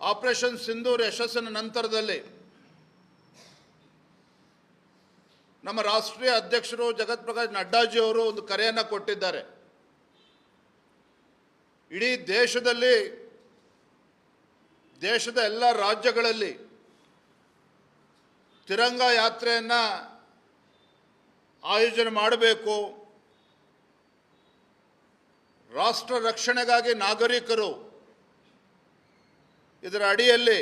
Operation Sindoor ಯಶಸ್ಸಿನ ನಂತರದಲ್ಲಿ ನಮ್ಮ ರಾಷ್ಟ್ರೀಯ ಅಧ್ಯಕ್ಷರು ಜಗತ್ ಪ್ರಕಾಶ್ ನಡ್ಡಾಜಿ ಅವರು ಒಂದು ಕರೆಯನ್ನು ಕೊಟ್ಟಿದ್ದಾರೆ. ಇಡೀ ದೇಶದಲ್ಲಿ, ದೇಶದ ಎಲ್ಲ ರಾಜ್ಯಗಳಲ್ಲಿ ತಿರಂಗ ಯಾತ್ರೆಯನ್ನು ಆಯೋಜನೆ ಮಾಡಬೇಕು. ರಾಷ್ಟ್ರ ರಕ್ಷಣೆಗಾಗಿ ನಾಗರಿಕರು ಇದರ ಅಡಿಯಲ್ಲಿ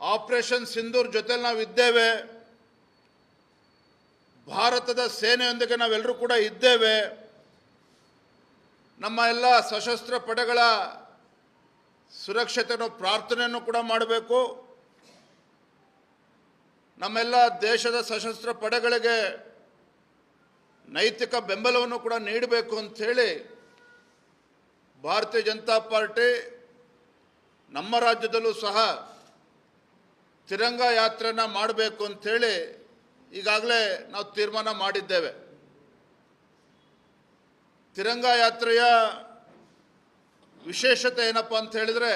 ಆಪರೇಷನ್ ಸಿಂಧೂರ್ ಜೊತೆಲಿ ನಾವು ಇದ್ದೇವೆ. ಭಾರತದ ಸೇನೆಯೊಂದಿಗೆ ನಾವೆಲ್ಲರೂ ಕೂಡ ಇದ್ದೇವೆ. ನಮ್ಮ ಎಲ್ಲ ಸಶಸ್ತ್ರ ಪಡೆಗಳ ಸುರಕ್ಷತೆಯನ್ನು ಪ್ರಾರ್ಥನೆಯನ್ನು ಕೂಡ ಮಾಡಬೇಕು. ನಮ್ಮೆಲ್ಲ ದೇಶದ ಸಶಸ್ತ್ರ ಪಡೆಗಳಿಗೆ ನೈತಿಕ ಬೆಂಬಲವನ್ನು ಕೂಡ ನೀಡಬೇಕು ಅಂಥೇಳಿ ಭಾರತೀಯ ಜನತಾ ಪಾರ್ಟಿ ನಮ್ಮ ರಾಜ್ಯದಲ್ಲೂ ಸಹ ತಿರಂಗ ಯಾತ್ರೆನ ಮಾಡಬೇಕು ಅಂಥೇಳಿ ಈಗಾಗಲೇ ನಾವು ತೀರ್ಮಾನ ಮಾಡಿದ್ದೇವೆ. ತಿರಂಗ ಯಾತ್ರೆಯ ವಿಶೇಷತೆ ಏನಪ್ಪ ಅಂತ ಹೇಳಿದರೆ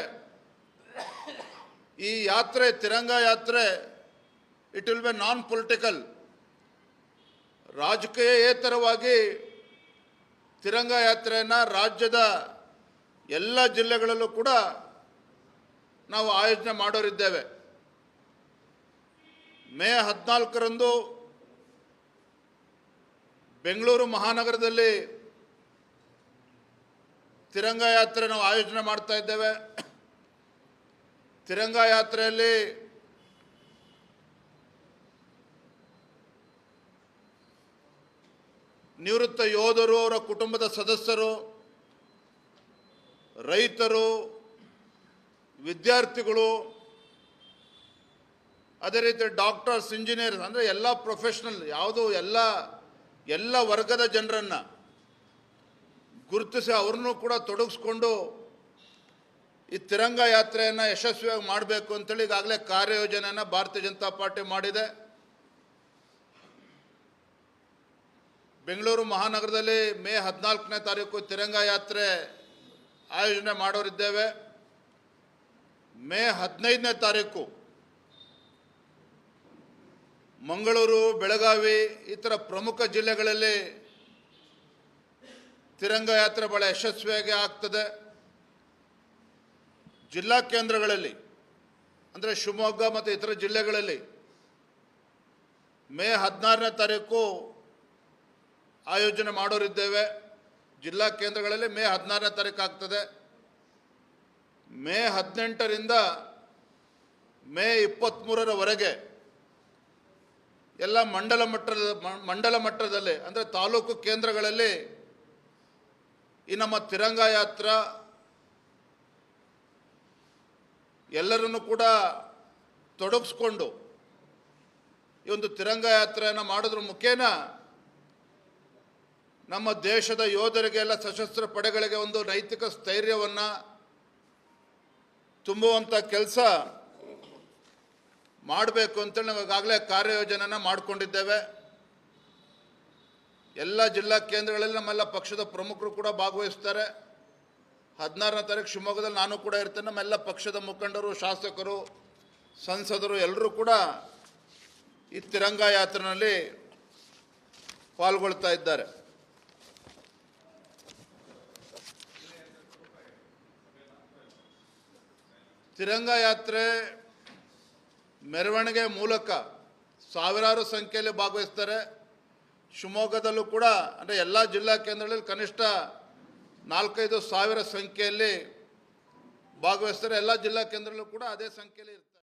ಈ ಯಾತ್ರೆ, ತಿರಂಗ ಯಾತ್ರೆ it will be non political ರಾಜಕೀಯೇತರವಾಗಿ Tiranga ಯಾತ್ರೆಯನ್ನು ರಾಜ್ಯದ ಎಲ್ಲ ಜಿಲ್ಲೆಗಳಲ್ಲೂ ಕೂಡ ನಾವು ಆಯೋಜನೆ ಮಾಡೋರಿದ್ದೇವೆ. ಮೇ ಹದಿನಾಲ್ಕರಂದು ಬೆಂಗಳೂರು ಮಹಾನಗರದಲ್ಲಿ ತಿರಂಗ ಯಾತ್ರೆ ನಾವು ಆಯೋಜನೆ ಮಾಡ್ತಾ ಇದ್ದೇವೆ. ತಿರಂಗ ಯಾತ್ರೆಯಲ್ಲಿ ನಿವೃತ್ತ ಯೋಧರು, ಅವರ ಕುಟುಂಬದ ಸದಸ್ಯರು ರೈತರು, ವಿದ್ಯಾರ್ಥಿಗಳು, ಅದೇ ರೀತಿ ಡಾಕ್ಟರ್ಸ್, ಇಂಜಿನಿಯರ್ಸ್, ಅಂದರೆ ಎಲ್ಲ ಪ್ರೊಫೆಷ್ನಲ್, ಯಾವುದು ಎಲ್ಲ ಎಲ್ಲ ವರ್ಗದ ಜನರನ್ನು ಗುರುತಿಸಿ ಅವ್ರನ್ನೂ ಕೂಡ ತೊಡಗಿಸ್ಕೊಂಡು ಈ ತಿರಂಗ ಯಾತ್ರೆಯನ್ನು ಯಶಸ್ವಿಯಾಗಿ ಮಾಡಬೇಕು ಅಂತೇಳಿ ಈಗಾಗಲೇ ಕಾರ್ಯಯೋಜನೆಯನ್ನು ಭಾರತೀಯ ಜನತಾ ಪಾರ್ಟಿ ಮಾಡಿದೆ. ಬೆಂಗಳೂರು ಮಹಾನಗರದಲ್ಲಿ ಮೇ ಹದಿನಾಲ್ಕನೇ ತಾರೀಕು ತಿರಂಗ ಯಾತ್ರೆ ಆಯೋಜನೆ ಮಾಡೋರಿದ್ದೇವೆ. ಮೇ ಹದಿನೈದನೇ ತಾರೀಕು ಮಂಗಳೂರು, ಬೆಳಗಾವಿ ಇತರ ಪ್ರಮುಖ ಜಿಲ್ಲೆಗಳಲ್ಲಿ ತಿರಂಗ ಯಾತ್ರೆ ಭಾಳ ಯಶಸ್ವಿಯಾಗಿ ಆಗ್ತದೆ. ಜಿಲ್ಲಾ ಕೇಂದ್ರಗಳಲ್ಲಿ ಅಂದರೆ ಶಿವಮೊಗ್ಗ ಮತ್ತು ಇತರ ಜಿಲ್ಲೆಗಳಲ್ಲಿ ಮೇ ಹದಿನಾರನೇ ತಾರೀಕು ಆಯೋಜನೆ ಮಾಡೋರಿದ್ದೇವೆ. ಜಿಲ್ಲಾ ಕೇಂದ್ರಗಳಲ್ಲಿ ಮೇ ಹದಿನಾರನೇ ತಾರೀಕು ಆಗ್ತದೆ. ಮೇ ಹದಿನೆಂಟರಿಂದ ಮೇ ಇಪ್ಪತ್ತ್ಮೂರರವರೆಗೆ ಎಲ್ಲ ಮಂಡಲ ಮಟ್ಟದ, ಮಂಡಲ ಮಟ್ಟದಲ್ಲಿ, ಅಂದರೆ ತಾಲೂಕು ಕೇಂದ್ರಗಳಲ್ಲಿ ಈ ನಮ್ಮ ತಿರಂಗ ಯಾತ್ರ ಎಲ್ಲರನ್ನು ಕೂಡ ತೊಡಗಿಸ್ಕೊಂಡು ಈ ಒಂದು ತಿರಂಗ ಯಾತ್ರೆಯನ್ನು ಮಾಡೋದ್ರ ಮುಖೇನ ನಮ್ಮ ದೇಶದ ಯೋಧರಿಗೆ ಎಲ್ಲ ಸಶಸ್ತ್ರ ಪಡೆಗಳಿಗೆ ಒಂದು ನೈತಿಕ ಸ್ಥೈರ್ಯವನ್ನು ತುಂಬುವಂಥ ಕೆಲಸ ಮಾಡಬೇಕು ಅಂತೇಳಿ ನಾವು ಈಗಾಗಲೇ ಕಾರ್ಯಯೋಜನೆನ ಮಾಡಿಕೊಂಡಿದ್ದೇವೆ. ಎಲ್ಲ ಜಿಲ್ಲಾ ಕೇಂದ್ರಗಳಲ್ಲಿ ನಮ್ಮೆಲ್ಲ ಪಕ್ಷದ ಪ್ರಮುಖರು ಕೂಡ ಭಾಗವಹಿಸ್ತಾರೆ. ಹದಿನಾರನೇ ತಾರೀಕು ಶಿವಮೊಗ್ಗದಲ್ಲಿ ನಾನು ಕೂಡ ಇರ್ತೇನೆ. ನಮ್ಮೆಲ್ಲ ಪಕ್ಷದ ಮುಖಂಡರು, ಶಾಸಕರು, ಸಂಸದರು ಎಲ್ಲರೂ ಕೂಡ ಈ ತಿರಂಗ ಯಾತ್ರೆಯಲ್ಲಿ ಪಾಲ್ಗೊಳ್ತಾ ಇದ್ದಾರೆ. ತಿರಂಗ ಯಾತ್ರೆ ಮೆರವಣಿಗೆ ಮೂಲಕ ಸಾವಿರಾರು ಸಂಖ್ಯೆಯಲ್ಲಿ ಭಾಗವಹಿಸ್ತಾರೆ. ಶಿವಮೊಗ್ಗದಲ್ಲೂ ಕೂಡ, ಅಂದರೆ ಎಲ್ಲ ಜಿಲ್ಲಾ ಕೇಂದ್ರಗಳಲ್ಲಿ ಕನಿಷ್ಠ ನಾಲ್ಕೈದು ಸಾವಿರ ಸಂಖ್ಯೆಯಲ್ಲಿ ಭಾಗವಹಿಸ್ತಾರೆ. ಎಲ್ಲ ಜಿಲ್ಲಾ ಕೇಂದ್ರಲ್ಲೂ ಕೂಡ ಅದೇ ಸಂಖ್ಯೆಯಲ್ಲಿ ಇರ್ತಾರೆ.